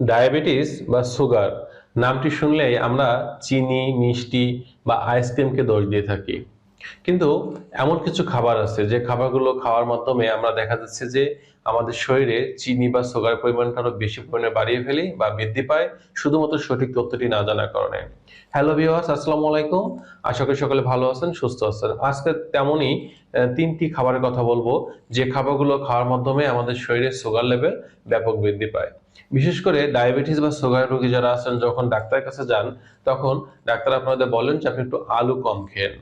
Diabetes বা sugar নামটি শুনলেই আমরা চিনি মিষ্টি বা আইসক্রিমকে দোষ দিয়ে থাকি। কিন্তু এমন কিছু খাবার আছে, যে খাবারগুলো খাওয়ার মাধ্যমে আমরা দেখা যাচ্ছে যে আমাদের শরীরে চিনি বা সুগারের পরিমাণটা আরও বেশি পরিমাণে বাড়িয়ে ফেলি বা বৃদ্ধি পায়, শুধুমাত্র সঠিক তথ্যটি না জানার কারণে। হ্যালো ভিওয়ার্স আসসালামু আলাইকুম। আশা করি সকলে ভালো আছেন, সুস্থ আছেন। আজকে তেমনই তিনটি খাবারের কথা বলব, যে খাবারগুলো খাওয়ার মাধ্যমে আমাদের শরীরে সুগার লেভেল ব্যাপক বৃদ্ধি পায়। বিশেষ করে ডায়াবেটিস বা সুগার রোগী যারা আছেন, যখন ডাক্তারের কাছে যান, তখন ডাক্তার আপনাদের বলেন যে আপনি একটু আলু কম খেন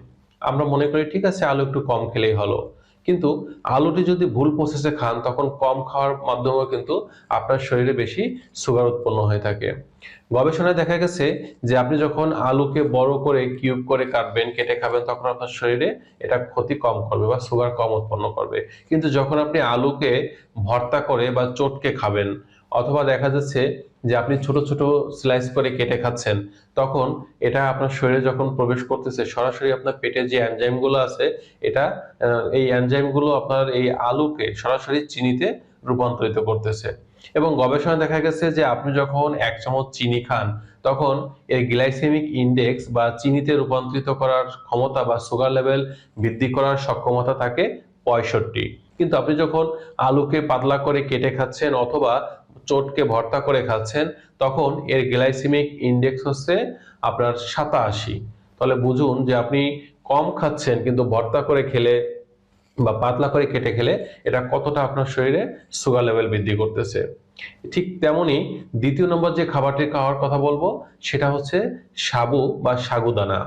আমরা মনে করি, ঠিক আছে, আলু একটু কম খেলেই হলো। কিন্তু আলুটি যদি ভুল প্রসেসে খান, তখন কম খাওয়ার মাধ্যমেও কিন্তু আপনার শরীরে বেশি সুগার উৎপন্ন হয়ে থাকে। গবেষণায় দেখা গেছে যে, আপনি যখন আলুকে বড় করে কিউব করে কাটবেন, কেটে খাবেন, তখন আপনার শরীরে এটা ক্ষতি কম করবে বা সুগার কম উৎপন্ন করবে। কিন্তু যখন আপনি আলুকে ভর্তা করে বা চটকে খাবেন অথবা দেখা যাচ্ছে যে আপনি ছোট ছোট স্লাইস করে কেটে খাচ্ছেন, তখন এটা আপনার শরীরে যখন প্রবেশ করতেছে, সরাসরি আপনার পেটে যে এনজাইমগুলো আছে, এটা এই এনজাইমগুলো আপনার এই আলুকে সরাসরি চিনিতে রূপান্তরিত করতেছে। এবং গবেষণায় দেখা গেছে যে আপনি যখন এক চামচ চিনি খান, তখন এর গ্লাইসেমিক ইন্ডেক্স বা চিনিতে রূপান্তরিত করার ক্ষমতা বা সুগার লেভেল বৃদ্ধি করার সক্ষমতা থাকে পঁয়ষট্টি। কিন্তু আপনি যখন আলুকে পাতলা করে কেটে খাচ্ছেন অথবা চটকে ভর্তা করে খাচ্ছেন, তখন এর গ্লাইসেমিক ইনডেক্স হচ্ছে আপনার সাতাশি। তাহলে বুঝুন যে আপনি কম খাচ্ছেন কিন্তু ভর্তা করে খেলে বা পাতলা করে কেটে খেলে এটা কতটা আপনার শরীরে সুগার লেভেল বৃদ্ধি করতেছে। ঠিক তেমনি দ্বিতীয় নম্বর যে খাবারটি খাওয়ার কথা বলব, সেটা হচ্ছে সাবু বা সাগুদানা।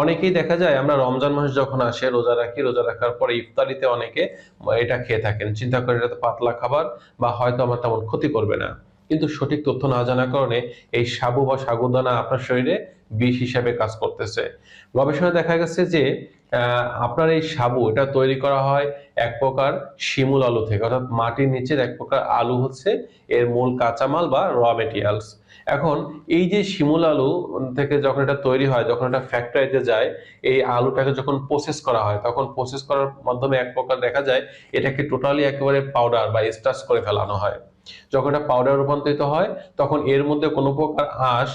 অনেকেই দেখা যায় আমরা রমজান মাস যখন আসে, রোজা রাখি, রোজা রাখার পরে ইফতারিতে অনেকে এটা খেয়ে থাকেন। চিন্তা করেন, এটা তো পাতলা খাবার বা হয়তো আমার তেমন ক্ষতি করবে না। কিন্তু সঠিক তথ্য না জানার কারণে এই সাবু বা সাগুদানা আপনার শরীরে বিষ হিসাবে কাজ করতেছে। গবেষণায় দেখা গেছে যে আপনার এই সাবু, এটা তৈরি করা হয় এক প্রকার শিমুল আলু থেকে, অর্থাৎ মাটির নিচের এক প্রকার আলু হচ্ছে এর মূল কাঁচামাল বা র মেটেরিয়ালস এখন এই যে শিমুল আলু থেকে যখন এটা তৈরি হয়, যখন এটা ফ্যাক্টরিতে যায়, এই আলুটাকে যখন প্রসেস করা হয়, তখন প্রসেস করার মাধ্যমে এক প্রকার দেখা যায়, এটাকে টোটালি একেবারে পাউডার বা স্টার্চ করে ফেলানো হয়। যখন এটা পাউডার রূপান্তরিত হয়, তখন এর মধ্যে কোনো প্রকার আঁশ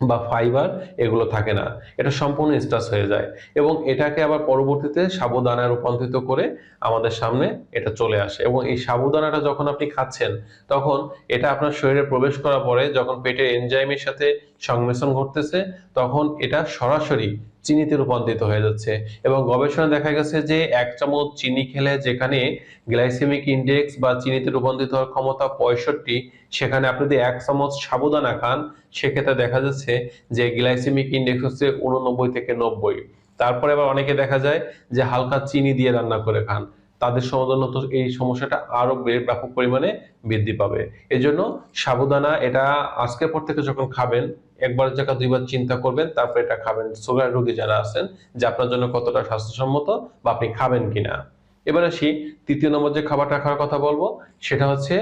বা ফাইবার এগুলো থাকে না। এটা সম্পূর্ণ স্টাস হয়ে যায় এবং এটাকে আবার পরবর্তীতে সাবুদানায় রূপান্তরিত করে আমাদের সামনে এটা চলে আসে এবং এই সাবুদানাটা যখন আপনি খাচ্ছেন, তখন এটা আপনার শরীরে প্রবেশ করার পরে যখন পেটের এনজাইমের সাথে সংমিশ্রণ ঘটতেছে, তখন এটা সরাসরি চিনিতে রূপান্তরিত হয়ে যাচ্ছে। এবং গবেষণা দেখা গেছে যে এক চামচ চিনি খেলে যেখানে গ্লাইসেমিক ইন্ডেক্স বা চিনিতে রূপান্তরিত হওয়ার ক্ষমতা পঁয়ষট্টি, সেখানে আপনি যদি এক চামচ সাবুদানা খান, সেক্ষেত্রে দেখা যাচ্ছে যে গ্লাইসেমিক ইন্ডেক্স হচ্ছে উননব্বই থেকে নব্বই। তারপরে আবার অনেকে দেখা যায় যে হালকা চিনি দিয়ে রান্না করে খান। তাদের সমাধান তো এই সমস্যাটা আরও ব্যাপক পরিমাণে বৃদ্ধি পাবে। এজন্য সাবুদানা এটা আজকের পর থেকে যখন খাবেন, একবার জায়গা দুইবার চিন্তা করবেন, তারপর এটা খাবেন। সুগার রোগী যারা আছেন, যে আপনার জন্য কতটা স্বাস্থ্যসম্মত বা আপনি খাবেন কিনা। এবার আসি, তৃতীয় নম্বর যে খাবারটা খাওয়ার কথা বলব, সেটা হচ্ছে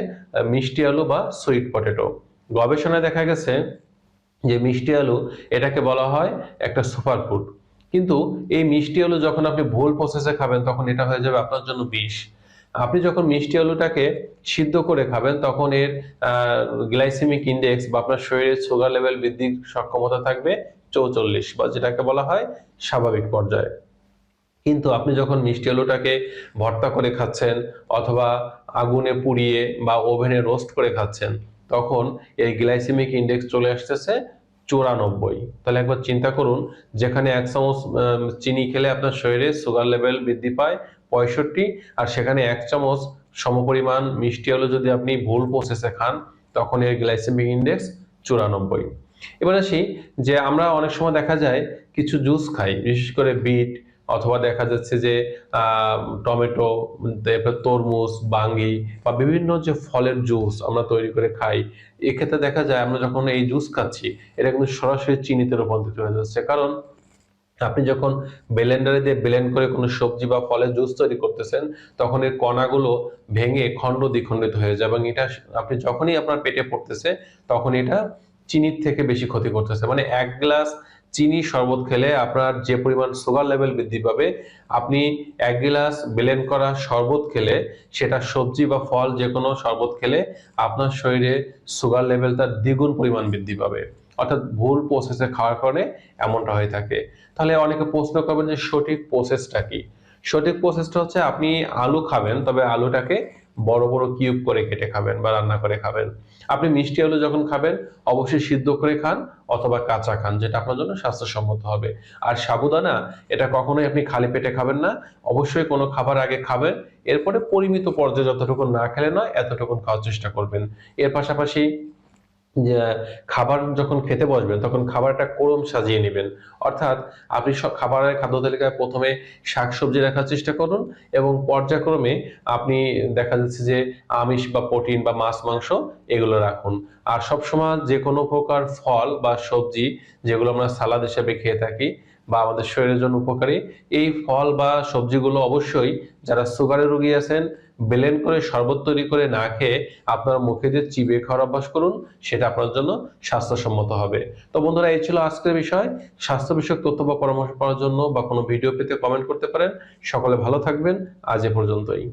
মিষ্টি আলু বা সুইট পটেটো গবেষণায় দেখা গেছে যে মিষ্টি আলু এটাকে বলা হয় একটা সুপার ফুড কিন্তু এই মিষ্টি আলু যখন আপনি ভুল প্রসেসে খাবেন, তখন এটা হয়ে যাবে আপনার জন্য বিষ। আপনি যখন মিষ্টি আলুটাকে সিদ্ধ করে খাবেন, তখন এর গ্লাইসেমিক ইন্ডেক্স বা আপনার শরীরের সুগার লেভেল বৃদ্ধির সক্ষমতা থাকবে চৌচল্লিশ বা যেটাকে বলা হয় স্বাভাবিক পর্যায়ে। কিন্তু আপনি যখন মিষ্টি আলুটাকে ভর্তা করে খাচ্ছেন অথবা আগুনে পুড়িয়ে বা ওভেনে রোস্ট করে খাচ্ছেন, তখন এই গ্লাইসেমিক ইন্ডেক্স চলে আসতেছে চুরানব্বই। তাহলে একবার চিন্তা করুন, যেখানে এক চামচ চিনি খেলে আপনার শরীরে সুগার লেভেল বৃদ্ধি পায় পঁয়ষট্টি, আর সেখানে এক চামচ সমপরিমাণ মিষ্টি আলু যদি আপনি ভুল প্রসেসে খান, তখন এর গ্লাইসেমিক ইন্ডেক্স চুরানব্বই। এবার আসি যে আমরা অনেক সময় দেখা যায় কিছু জুস খাই, বিশেষ করে বিট অথবা দেখা যাচ্ছে যে টমেটো তারপর তরমুজ, বাঙ্গি বা বিভিন্ন যে ফলের জুস আমরা তৈরি করে খাই, এক্ষেত্রে দেখা যায় আমরা যখন এই জুস খাচ্ছি, এটা কিন্তু সরাসরি চিনিতে রূপান্তরিত হয়ে যাচ্ছে। কারণ আপনি যখন ব্লেন্ডারে দিয়ে ব্লেন্ড করে কোনো সবজি বা ফলের জুস তৈরি করতেছেন, তখন এর কণাগুলো ভেঙে খণ্ড দ্বিখণ্ডিত হয়ে যায় এবং এটা আপনি যখনই আপনার পেটে পড়তেছে, তখন এটা চিনির থেকে বেশি ক্ষতি করতেছে। মানে এক গ্লাস চিনি শরবত খেলে আপনার যে পরিমাণ সুগার লেভেল বৃদ্ধি পাবে, আপনি এক গিলাস ব্লেন্ড করা শরবত খেলে, সেটা সবজি বা ফল যে কোনো শরবত খেলে আপনার শরীরে সুগার লেভেলটা দ্বিগুণ পরিমাণ বৃদ্ধি পাবে। অর্থাৎ ভুল প্রসেসে খাওয়ার কারণে এমনটা হয়ে থাকে। তাহলে অনেকে প্রশ্ন করবেন যে সঠিক প্রসেসটা কি? সঠিক প্রসেসটা হচ্ছে আপনি আলু খাবেন, তবে আলুটাকে বড় বড় কিউব করে কেটে খাবেন বা রান্না করে খাবেন। আপনি মিষ্টি আলু যখন খাবেন, অবশ্যই সিদ্ধ করে খান অথবা কাঁচা খান, যেটা আপনার জন্য স্বাস্থ্যসম্মত হবে। আর সাবুদানা, এটা কখনোই আপনি খালি পেটে খাবেন না, অবশ্যই কোনো খাবার আগে খাবেন, এরপরে পরিমিত পর্যায়ে যতটুকু না খেলে নয়, এতটুকু খাওয়ার চেষ্টা করবেন। এর পাশাপাশি খাবার যখন খেতে বসবেন, তখন খাবারটা কোরম সাজিয়ে নেবেন। অর্থাৎ আপনি সব খাবারের খাদ্য তালিকায় প্রথমে শাকসবজি রাখার চেষ্টা করুন এবং পর্যায়ক্রমে আপনি দেখা যাচ্ছে যে আমিষ বা প্রোটিন বা মাছ, মাংস এগুলো রাখুন। আর সবসময় যে কোনো প্রকার ফল বা সবজি যেগুলো আমরা সালাদ হিসেবে খেয়ে থাকি বা আমাদের শরীরের জন্য উপকারী, এই ফল বা সবজিগুলো অবশ্যই যারা সুগারের রোগী আছেন বেলেন করে শরবত তৈরি করে না খেয়ে আপনার মুখে যে চিবিয়ে খাওয়ার অভ্যাস করুন, সেটা আপনার জন্য স্বাস্থ্যসম্মত হবে। তো বন্ধুরা, এই ছিল আজকের বিষয়। স্বাস্থ্য বিষয়ক তথ্য বা পরামর্শ পাওয়ার জন্য বা কোনো ভিডিও পেতে কমেন্ট করতে পারেন। সকলে ভালো থাকবেন। আজ এ পর্যন্তই।